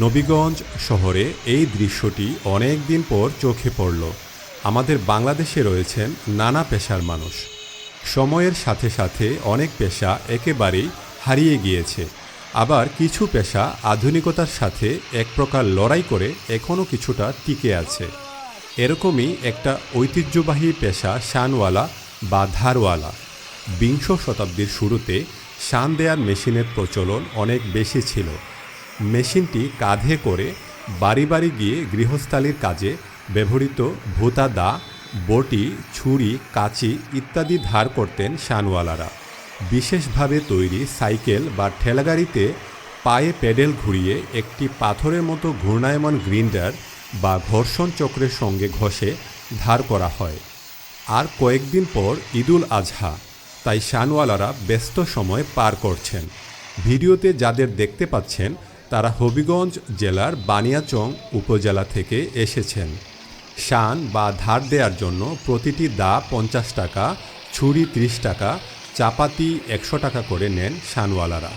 নবীগঞ্জ শহরে এই দৃশ্যটি অনেক দিন পর চোখে পড়ল। আমাদের বাংলাদেশে রয়েছেন নানা পেশার মানুষ। সময়ের সাথে সাথে অনেক পেশা একেবারেই হারিয়ে গিয়েছে। আবার কিছু পেশা আধুনিকতার সাথে এক প্রকার লড়াই করে এখনও কিছুটা টিকে আছে। এরকমই একটা ঐতিহ্যবাহী পেশা শানওয়ালা বা ধারওয়ালা। বিংশ শতাব্দীর শুরুতে শান দেয়ার মেশিনের প্রচলন অনেক বেশি ছিল। মেশিনটি কাঁধে করে বাড়ি বাড়ি গিয়ে গৃহস্থালির কাজে ব্যবহৃত ভূতা, দা, বটি, ছুরি, কাঁচি ইত্যাদি ধার করতেন শানওয়ালারা। বিশেষভাবে তৈরি সাইকেল বা ঠেলাগাড়িতে পায়ে প্যাডেল ঘুরিয়ে একটি পাথরের মতো ঘূর্ণায়মান গ্রিন্ডার বা ঘর্ষণ চক্রের সঙ্গে ঘষে ধার করা হয়। আর কয়েকদিন পর ঈদুল আজহা, তাই শানওয়ালারা ব্যস্ত সময় পার করছেন। ভিডিওতে যাদের দেখতে পাচ্ছেন তারা হবিগঞ্জ জেলার বানিয়াচং উপজেলা থেকে এসেছেন। শান বা ধার দেওয়ার জন্য প্রতিটি দা পঞ্চাশ টাকা, ছুরি ত্রিশ টাকা, চাপাতি একশো টাকা করে নেন শানওয়ালারা।